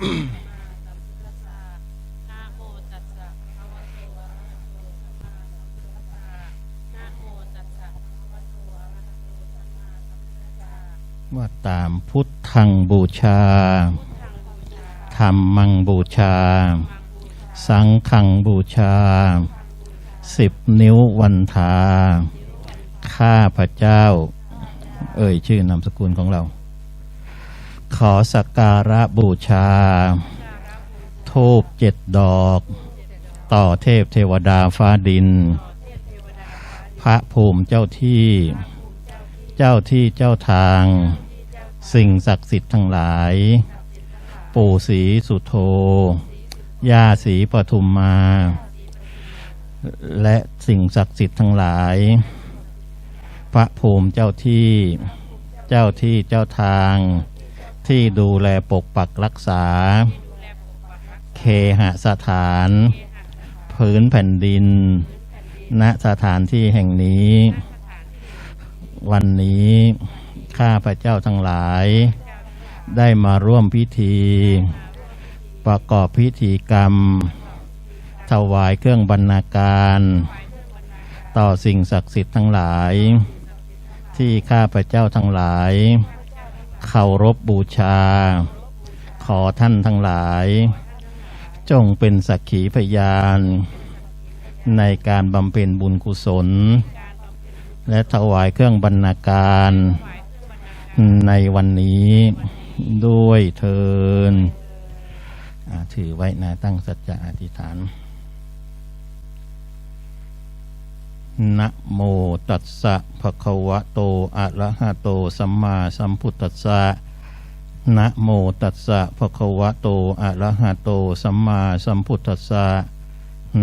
ว่าตามพุทธังบูชา ธรรมังบูชา สังฆังบูชา สิบนิ้ววันทา ข้าพระเจ้า เอ่ยชื่อนามสกุลของเรา ขอสักการะบูชา ทูบเจ็ดดอก ต่อเทพเทวดาฟ้าดิน พระภูมิเจ้าที่ เจ้าที่เจ้าทาง สิ่งศักดิ์สิทธิ์ทั้งหลาย ปู่ศรีสุโธย่าศรีปทุมมา และสิ่งศักดิ์สิทธิ์ทั้งหลาย พระภูมิเจ้าที่ เจ้าที่เจ้าทาง ที่ดูแลปกปักรักษา เคหสถาน พื้นแผ่นดิน ณสถานที่แห่งนี้ วันนี้ข้าพระเจ้าทั้งหลาย ได้มาร่วมพิธี ประกอบพิธีกรรม ถวายเครื่องบรรณาการ ต่อสิ่งศักดิ์สิทธิ์ทั้งหลาย ที่ข้าพระเจ้าทั้งหลาย เคารพบูชา ขอท่านทั้งหลาย จงเป็นสักขีพยาน ในการบำเพ็ญบุญกุศล และถวายเครื่องบรรณาการ ในวันนี้ด้วยเทินถือไว้นะตั้งสัจจะอธิษฐาน นะโมตัสสะภะคะวะโตอะระหะโตสัมมาสัมพุทธัสสะนะโมตัสสะภะคะวะโตอะระหะโตสัมมาสัมพุทธัสสะ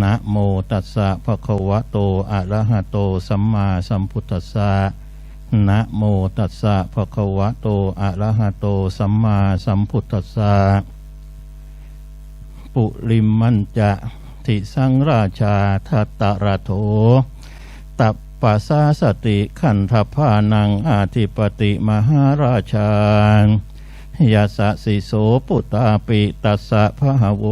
นะโมตัสสะภะคะวะโตอะระหะโตสัมมาสัมพุทธัสสะนะโมตัสสะภะคะวะโตอะระหะโตสัมมาสัมพุทธัสสะปุริมันจะทิสังราชาทัตตะระโถ ตัปปัสสาสติขันธพานังอาธิปติมหาราชายาสะสิโสปุตตาปิตัสสะพะหโว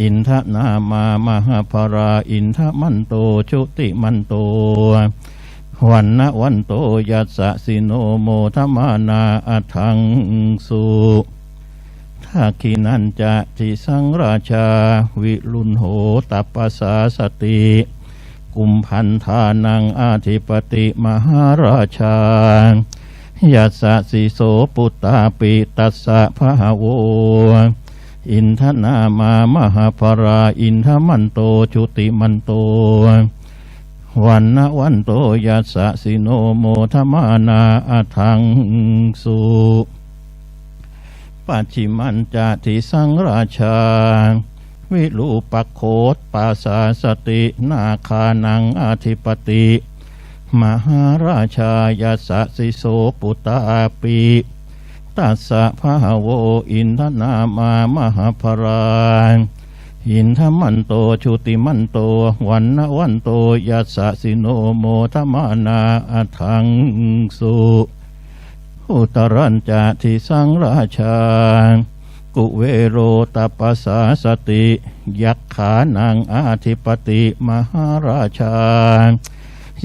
อินทนามามหาภราอินทมันโตชุติมันโตวันนะวันโตยัสสิโนโมทมานาอัทังสุทักขินันจะทิสังราชา วิลุนโหตัปปสาสติ กุมพันธานังอาธิปติมหาราชายัสสิโสปุตตาปิตัสสะพะโว อินทนามามหาภราอินทมันโตชุติมันโต วันนะวันโตยัสสิโนโมทมานาอัทังสุปัจฉิมันจะทิสังราชา วิรูปักโคตปาสาสตินาคานังอธิปติ มหาราชายาสสิโสปุตตาปิตัสสะพะโวอินทนามามหาภราอินทมันโตชุติมันโตวันนวันโตยัสสิโนโมทมานาอทังสุอุตรัญจะทิสังราชา กุเวโรตปสสาสติ ยักขานังอาธิปติมหาราชา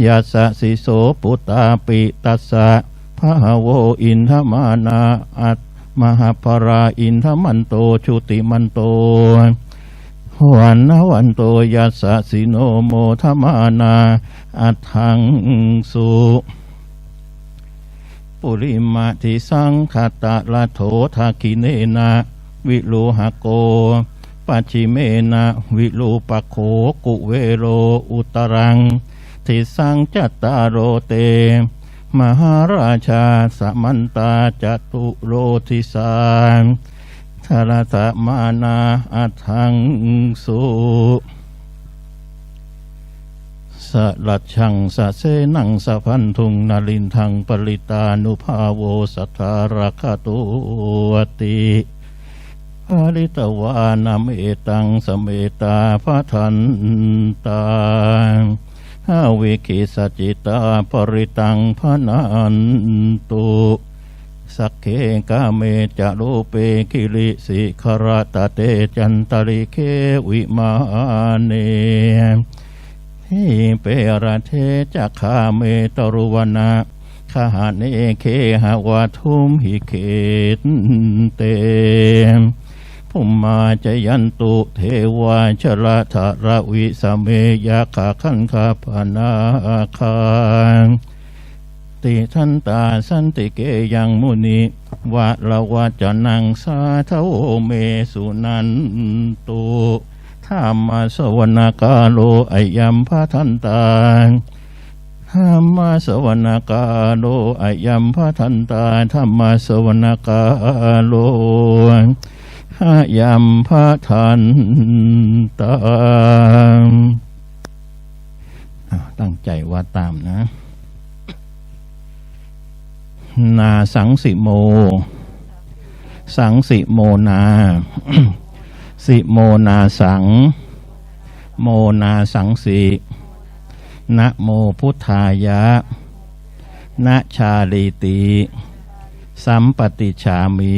ยัสสิโสปุตาปิตัสสะพะหะโวอินทมานาอัตมหาภราอินทมันโตชุติมันโตวันนวันโตยัสสิโนโมทมานาอัตถังสุปุริมาทิสังคตะละโถทาคิเนนะ วิโลหโกปัจฉิเมนะวิโลปะโขกุเวโรอุตรัง ทิสังจัตตาโรเต มหาราชาสมันตาจตุโรทิสานทารตมานาอัทังสุสลัดชังสะเสนังสะพันธุงนลินทังปริตานุภาโวสัทธาราคตุวติ ภาริตวานามเอตังสมเมตาพระทันตาห้าวิกิสจิตาปริตังพนันตุสักเคกาเมจะโลเปกิริสิขรตะเตจันตริเควิมาเนทิเประเทจักขาเมตรุวนาขหาเนเคหาวาทุมหิเขตเต ภูมมาจยันตุเทวาชละทะระวิสเมยาขาขันคาปนาคาติทันตาสันติเกยังมุนิวะละวะจะนังสาเทโเมสุนันตุธรรมสวนากาโลอยัมพะทันตาธรรมสวนากาโลอยัมพะทันตาธรรมสวนากาโล หายัมพะทันตามตั้งใจว่าตามนะ นาสังสิโม สังสิโมนา สิโมนาสัง โมนาสังสินะโมพุทธายะนะชาลีติ สัมปติฉามิ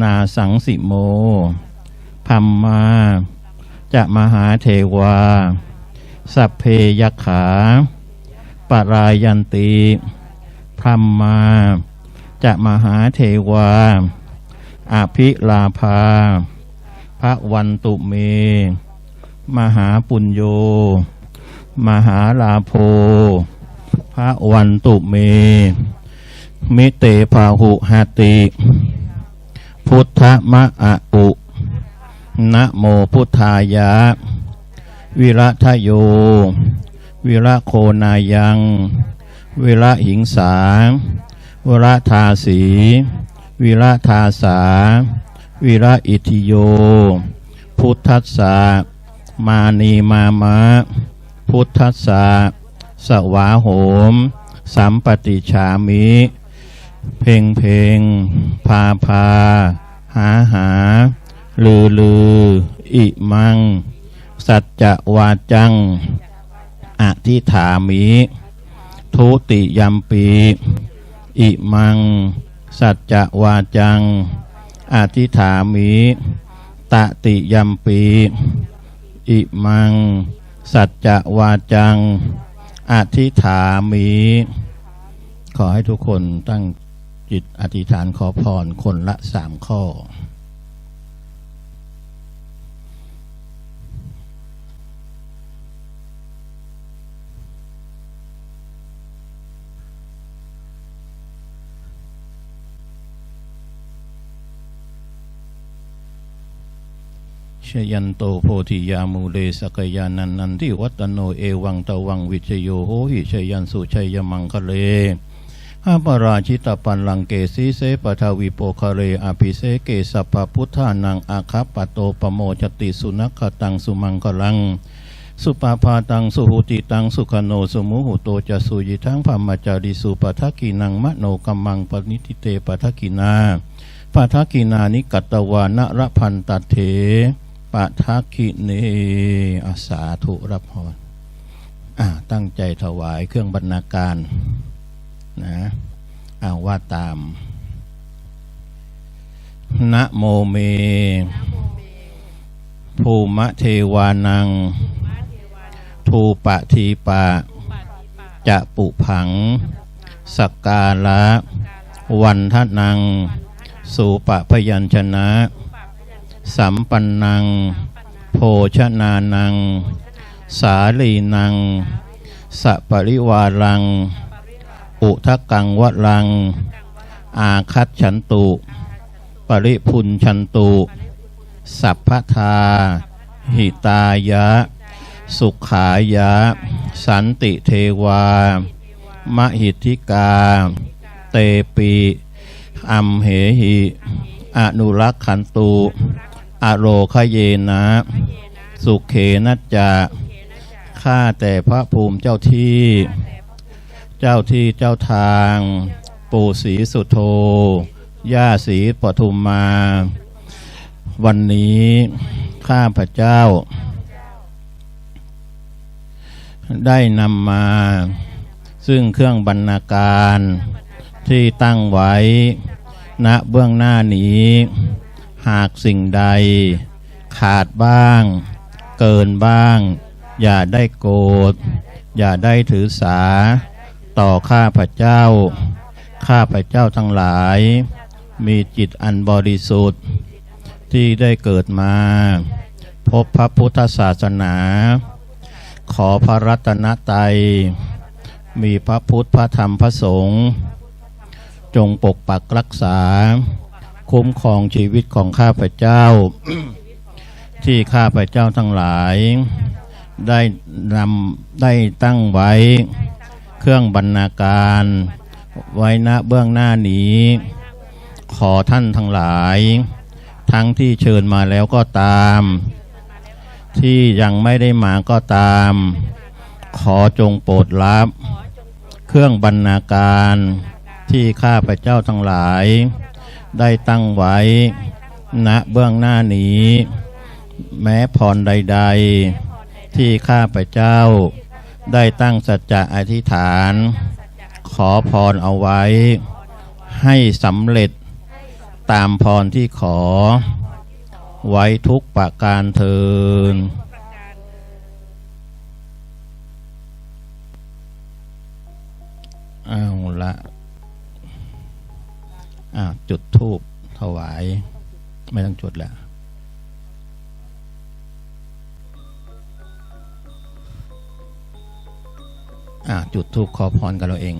นาสังสิโมพัมมา จะมหาเทวา สัพเพยขา ปรายันติพรมมา จะมหาเทวา อภิลาภา พระวันตุเม มหาปุญโย มหาลาโภ พระวันตุเม มิเตพาหุหติ พุทธมะอะอุนะโมพุทธายะ วิระทะโย วิระโคนายัง วิระหิงสา วิระทาสี วิระทาสา วิระอิทิโย พุทธัสสะมานีมามะ พุทธัสสะสวาโหม สัมปติฉามิ เพ่งเพ่งพาพา หาหา ลือลือ อิมัง สัจจะวาจัง อธิฐามิ ทุติยัมปีอิมัง สัจจะวาจัง อธิฐามิตติยัมปีอิมัง สัจจะวาจัง อธิฐามิ ขอให้ทุกคนตั้งจิ จิตอธิษฐานขอพรคนละสามข้อ ชยันโตโพธิยามูเลสกยานันนันที่วัตโนเอวังตะวังวิชโยโหหิชยันสุชัยมังคะเล หาปราชิตปันลังเกสีเสปทาวิโปคะเรอภิเสเกสัพพุทธานังอาคัปปโตปโมจติสุนัขตังสุมังคลัง สุปาพาตังสุหุติตังสุขโนสมุหุโตจะสุยิทังพมจาริสุปัทกินังมโนกัมมังปนิติเตปัทกินาปัทกินานิกัตวานระพันตัดเถปะทักขิเนอาสาธุรับพรตั้งใจถวายเครื่องบรรณาการ นะอ่าว่าตาม นะโมเม ภูมะเทวานัง ทูปะทีปะ จะปุผัง สักกาละวันทนัง สูปะพยัญชนะ สัมปันนัง โภชนานัง สาลีนังสะปริวารัง อุทกกังวะลัง อาคัตฉันตุ ปริพุนชันตุ สัพพทา หิตายะ สุขายะ สันติเทวามหิทธิกา เตปิอัมเหหิอนุรักขันตุ อโรคเยนะ สุเขนัจจะข้าแต่พระภูมิเจ้าที่ เจ้าที่เจ้าทาง ปู่ศรีสุโธ ย่าศรีปทุมมา วันนี้ข้าพระเจ้า ได้นำมา ซึ่งเครื่องบรรณาการที่ตั้งไว้ ณเบื้องหน้านี้ หากสิ่งใด ขาดบ้าง เกินบ้าง อย่าได้โกรธอย่าได้ถือสา ต่อข้าพเจ้า ข้าพเจ้าทั้งหลาย มีจิตอันบริสุทธิ์ ที่ได้เกิดมา พบพระพุทธศาสนา ขอพระรัตนตรัยมีพระพุทธพระธรรมพระสงฆ์จงปกปักรักษา คุ้มครองชีวิตของข้าพเจ้า ที่ข้าพเจ้าทั้งหลาย ได้นำได้ตั้งไว้ เครื่องบรรณาการ ไว้ณเบื้องหน้านี้ ขอท่านทั้งหลาย ทั้งที่เชิญมาแล้วก็ตาม ที่ยังไม่ได้มาก็ตาม ขอจงโปรดรับ เครื่องบรรณาการที่ข้าพเจ้าทั้งหลาย ได้ตั้งไว้ ณเบื้องหน้านี้ แม้พรใด ๆ ที่ข้าพเจ้า ได้ตั้งสัจจะอธิษฐาน ขอพรเอาไว้ ให้สำเร็จตามพรที่ขอ ไว้ทุกประการเทินเอาละอ่าจุดทูบถวาย ไม่ต้องจุดแล้ว จุดทูปขอพรกับเราเอง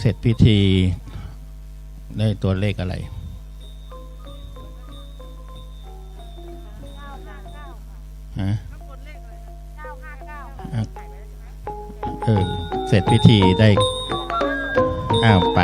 เสร็จพิธีได้ตัวเลขอะไรฮะเออเสร็จพิธีได้ อ้าวไป